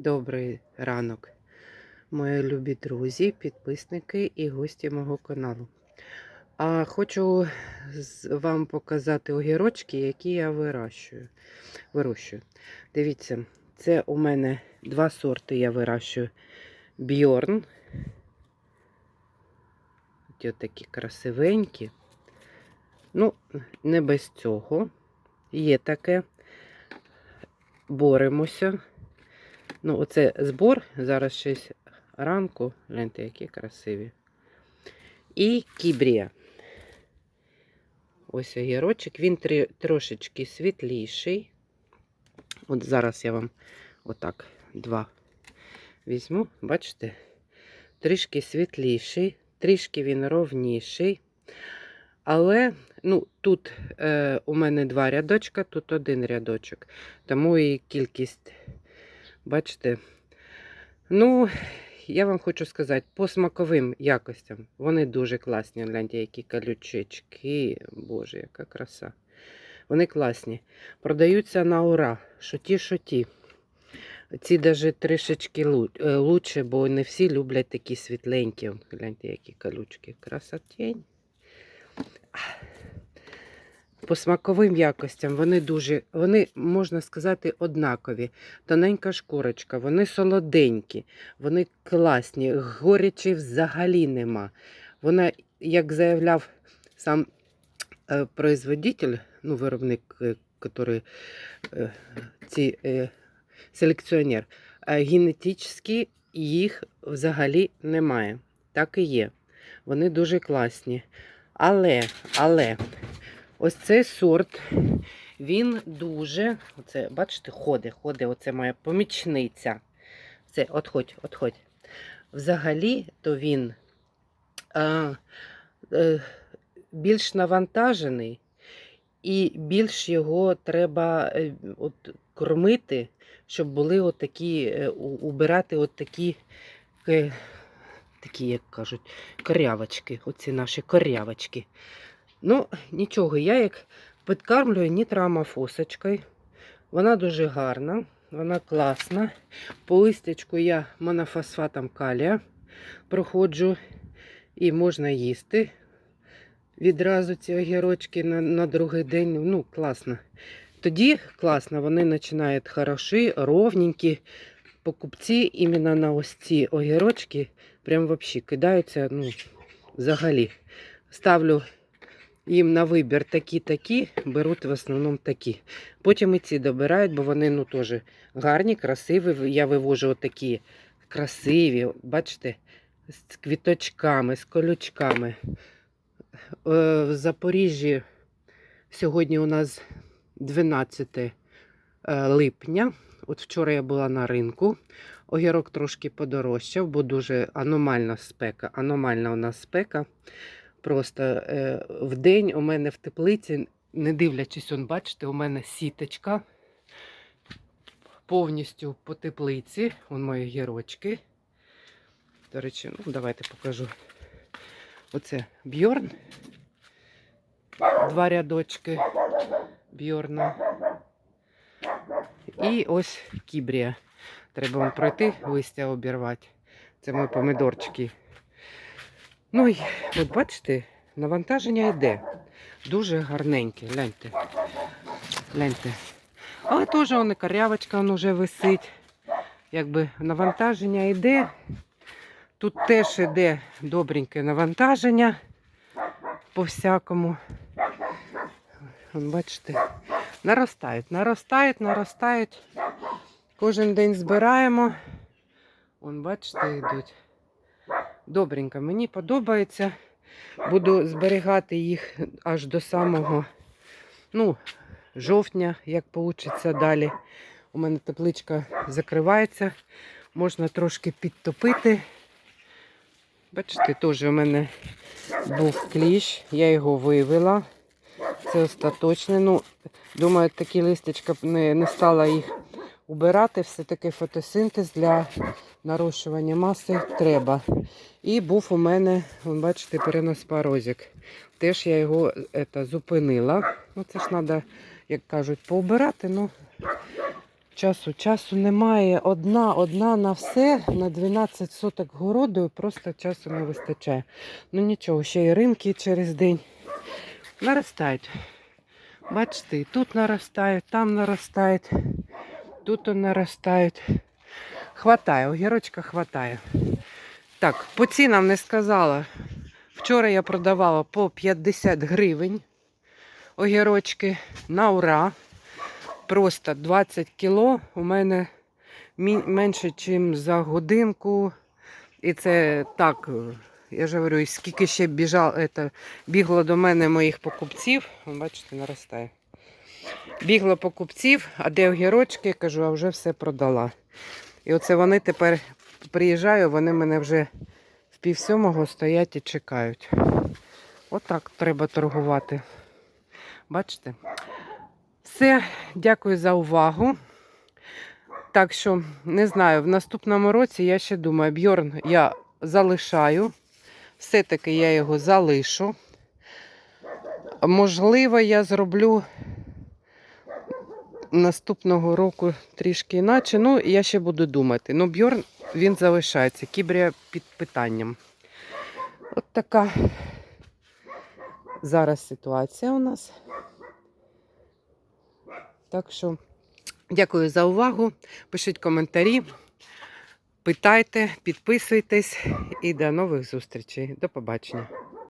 Добрий ранок, мої любі друзі, підписники і гості мого каналу. А хочу вам показати огірочки, які я вирощую. вирощую. Дивіться, це у мене два сорти я вирощую. Бьорн. Ось такі красивенькі. Ну, не без цього. Є таке. Боремося. Ну, оце збор. Зараз 6 ранку. Гляньте, які красиві. І кібрія. Ось огірочок. Він трі, трошечки світліший. От зараз я вам отак два візьму. Бачите? Трішки світліший, трішки він ровніший. Але ну, тут е, у мене два рядочка, тут один рядочок. Тому і кількість, бачите, ну, я вам хочу сказати, по смаковим якостям вони дуже класні. Гляньте, які колючечки. Боже, яка краса. Вони класні. Продаються на ура. Що ті, що ті. Ці навіть трішечки е, лучше, бо не всі люблять такі світленькі. Гляньте, які колючки. Красотень. По смаковим якостям вони дуже, вони, можна сказати, однакові. Тоненька шкурочка, вони солоденькі, вони класні, горячі взагалі нема. Вона, як заявляв сам е, производитель, ну, виробник, який е, ці, е, селекціонер, е, генетично їх взагалі немає. Так і є. Вони дуже класні. Але, але, ось цей сорт, він дуже, оце, бачите, ходить, ходить, оце моя помічниця. Це, отходь, отходь. Взагалі, то він а, е, більш навантажений, і більш його треба е, от, кормити, щоб були от е, убирати от такі, е, такі, як кажуть, корявочки, оці наші корявочки. Ну, нічого, я як підкармлюю нітрамофосочкою. Вона дуже гарна, вона класна. По листячку я монофосфатом калія проходжу і можна їсти. Відразу ці огірочки на, на другий день. Ну, класно. Тоді класно, вони починають хороші, ровненькі. Покупці іменно на ось ці огірочки прям взагалі кидаються, ну, взагалі. Ставлю їм на вибір такі-такі, беруть в основному такі. Потім і ці добирають, бо вони ну, теж гарні, красиві. Я вивожу отакі красиві, бачите, з квіточками, з колючками. Е, В Запоріжжі сьогодні у нас 12 е, липня. От вчора я була на ринку. Огірок трошки подорожчав, бо дуже аномальна спека. Аномальна у нас спека. Просто е, в день у мене в теплиці, не дивлячись, он, бачите, у мене сіточка повністю по теплиці. Вон мої гірочки. До речі, ну давайте покажу. Оце Бьорн. Два рядочки Бьорна. І ось кібрія. Треба вам пройти, листя обірвати. Це мої помидорчики. Ну і от бачите, навантаження йде. Дуже гарненьке. Гляньте. Гляньте. Але теж воно корявочка воно вже висить. Якби навантаження йде. Тут теж йде добреньке навантаження по всякому. Бачите, наростають, наростають, наростають. Кожен день збираємо. Вон, бачите, йдуть. Добренько, мені подобається. Буду зберігати їх аж до самого ну, жовтня, як вийде далі. У мене тепличка закривається, можна трошки підтопити. Бачите, теж у мене був кліщ, я його вивела. Це остаточне. Ну, думаю, такі листячка б не, не стала їх убирати. Все-таки фотосинтез для нарощування маси треба. І був у мене, вон, бачите, переноспорозик. Теж я його ета, зупинила. Ну, це ж треба, як кажуть, поубирати. Ну, часу. Часу немає. Одна, одна на все, на 12 соток городу, просто часу не вистачає. Ну нічого, ще й ринки через день наростають. Бачите, і тут наростають, там наростають, тут он наростають. Хватає, огірочка хватає. Так, по цінам не сказала. Вчора я продавала по 50 гривень огірочки на ура. Просто 20 кіло. У мене менше, ніж за годинку. І це так, я ж говорю, скільки ще біжало, это, бігло до мене моїх покупців. Бачите, наростає. Бігло покупців, а де огірочки, кажу, а вже все продала. І оце вони тепер приїжджаю, вони мене вже в пів сьомого стоять і чекають. Отак треба торгувати. Бачите? Все, дякую за увагу. Так що, не знаю, в наступному році я ще думаю, Бьорн я залишаю. Все-таки я його залишу. Можливо, я зроблю наступного року трішки іначе. Ну, я ще буду думати. Ну, Бьорн він залишається. Кібрія під питанням. От така зараз ситуація у нас. Так що дякую за увагу. Пишіть коментарі, питайте, підписуйтесь і до нових зустрічей. До побачення.